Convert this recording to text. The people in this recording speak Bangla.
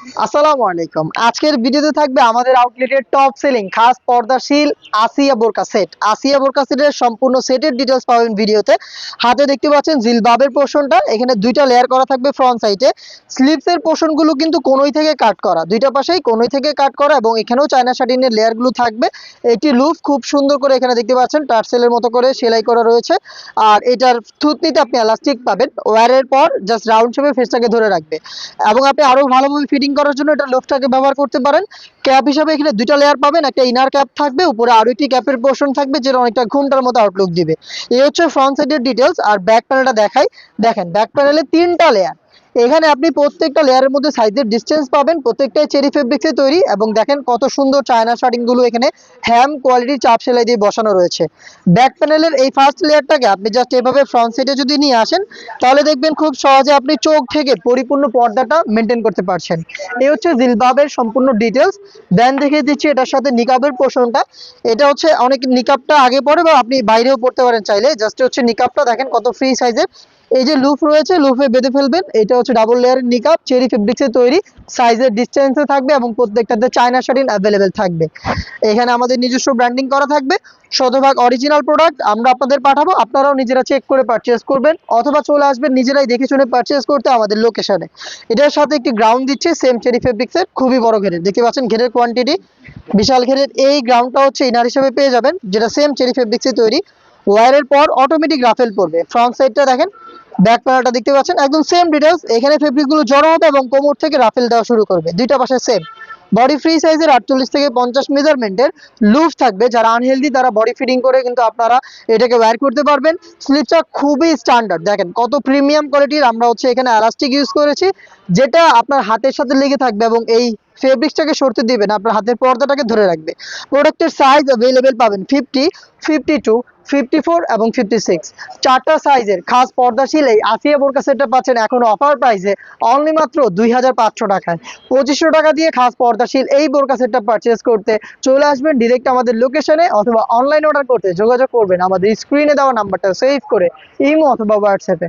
আসসালামু আলাইকুম। আজকের ভিডিওতে থাকবে আমাদের আউটলেটের টপ সেলিং খাস পর্দাশীল আসিয়া বোরকা সেট আসিয়া বোরকা সেটের সম্পূর্ণ সেটের ডিটেলস পাবেন ভিডিওতে। হাতে দেখতে পাচ্ছেন জিলবাবের পোর্শনটা এখানে দুইটা লেয়ার করা থাকবে ফ্রন্ট সাইডে স্লিভসের পোর্শনগুলো কিন্তু কোনোই থেকে কাট করা। দুইটা পাশেই কোনোই থেকে কাট করা এবং এখানেও চায়না শাটিনের লেয়ারগুলো থাকবে। একটি লুফ খুব সুন্দর করে এখানে দেখতে পাচ্ছেন। টার্সেলের মতো করে সেলাই করা রয়েছে। আর এটার থুতনিতে আপনি এলাস্টিক পাবেন। ওয়ারের পর জাস্ট রাউন্ড শেপে ফেসটাকে ধরে রাখবে। এবং আপনি আরও ভালোভাবে ফিটিং করার জন্য এটা লোকটাকে ব্যবহার করতে পারেন। ক্যাপ হিসাবে এখানে দুইটা লেয়ার পাবেন, একটা ইনার ক্যাপ থাকবে, উপরে আরও একটি ক্যাপের পোর্শন থাকবে, যেটা অনেকটা ঘুমটার মতো আউটলুক দিবে। এই হচ্ছে ফ্রন্ট সাইডের ডিটেলস আর ব্যাক প্যানেলটা দেখাই। দেখেন ব্যাক প্যানেলে তিনটা লেয়ার এখানে আপনি প্রত্যেকটা লেয়ারের মধ্যে সাইজের ডিসটেন্স পাবেন, প্রত্যেকটাই চেরি ফেব্রিক্সে তৈরি এবং দেখেন কত সুন্দর চায়না শার্টিংগুলো এখানে হ্যাম কোয়ালিটির চাপ সেলাই দিয়ে বসানো রয়েছে। ব্যাক প্যানেলের এই ফার্স্ট লেয়ারটাকে আপনি জাস্ট এভাবে ফ্রন্ট সাইডে যদি নিয়ে আসেন, তাহলে দেখবেন খুব সহজে আপনি চোখ থেকে পরিপূর্ণ পর্দাটা মেনটেন করতে পারছেন। এই হচ্ছে জিলবাবের সম্পূর্ণ ডিটেলস দেন দেখিয়ে দিচ্ছি এটার সাথে নিকাবের পোর্শনটা এটা হচ্ছে অনেক নিকাবটা আগে পড়ে বা আপনি বাইরেও পড়তে পারেন চাইলে। জাস্ট হচ্ছে নিকাবটা, দেখেন কত ফ্রি সাইজের এই যে লুফ রয়েছে লুফে বেঁধে ফেলবেন। এটা হচ্ছে ডাবল লেয়ারের নিকাব চেরি ফেব্রিক্সে তৈরি। সাইজের ডিস্টেন্সে থাকবে এবং প্রত্যেকটাতে চায়না শাটিন অ্যাভেলেবেল থাকবে। এখানে আমাদের নিজস্ব ব্র্যান্ডিং করা থাকবে। শতভাগ অরিজিনাল প্রোডাক্ট আমরা আপনাদের পাঠাবো। আপনারাও নিজেরা চেক করে পারচেস করবেন অথবা চলে আসবেন নিজেরাই দেখে শুনে পারচেস করতে আমাদের লোকেশনে এটার সাথে একটি গ্রাউন্ড দিচ্ছে সেম চেরি ফেব্রিক্সের খুবই বড় ঘেরের। দেখতে পাচ্ছেন ঘেরের কোয়ান্টিটি বিশাল ঘেরের এই গ্রাউন্ডটা হচ্ছে ইনার হিসেবে পেয়ে যাবেন, যেটা সেম চেরি ফেব্রিক্সে তৈরি। ওয়ারের পর অটোমেটিক রাফেল পড়বে। ফ্রন্ট সাইডটা দেখেন ব্যাক প্যানেলটা দেখতে পাচ্ছেন, একদম সেম ডিটেলস এখানে ফেব্রিকগুলো জড়ো হবে এবং কোমর থেকে রাফেল দেওয়া শুরু করবে। দুইটা পাশে সেম বডি ফ্রি সাইজের আটচল্লিশ থেকে পঞ্চাশ মেজারমেন্টের লুজ থাকবে। যারা আনহেলদি তারা বডি ফিটিং করে কিন্তু আপনারা এটাকে ওয়্যার করতে পারবেন। স্লিপটা খুবই স্ট্যান্ডার্ড দেখেন, কত প্রিমিয়াম কোয়ালিটির আমরা হচ্ছে এখানে এলাস্টিক ইউজ করেছি, যেটা আপনার হাতের সাথে লেগে থাকবে এবং এই ফেব্রিক্সটাকে সরতে দিবে না, আপনার হাতের পর্দাটাকে ধরে রাখবে। প্রোডাক্টের সাইজ অ্যাভেলেবেল পাবেন fifty fifty two fifty four এবং ফিফটি সিক্স চারটা সাইজের খাস পর্দাশীল এই আসিয়া বোরকা সেটটা পাচ্ছেন এখন অফার প্রাইসে অনলি মাত্র দুই হাজার পাঁচশো টাকায়। পঁচিশশো টাকা দিয়ে খাস পর্দাশীল এই বোরকা সেটটা পারচেস করতে চলে আসবেন ডিরেক্ট আমাদের লোকেশনে অথবা অনলাইন অর্ডার করতে যোগাযোগ করবেন। আমাদের স্ক্রিনে দেওয়া নাম্বারটা সেভ করে ইমো অথবা হোয়াটসঅ্যাপে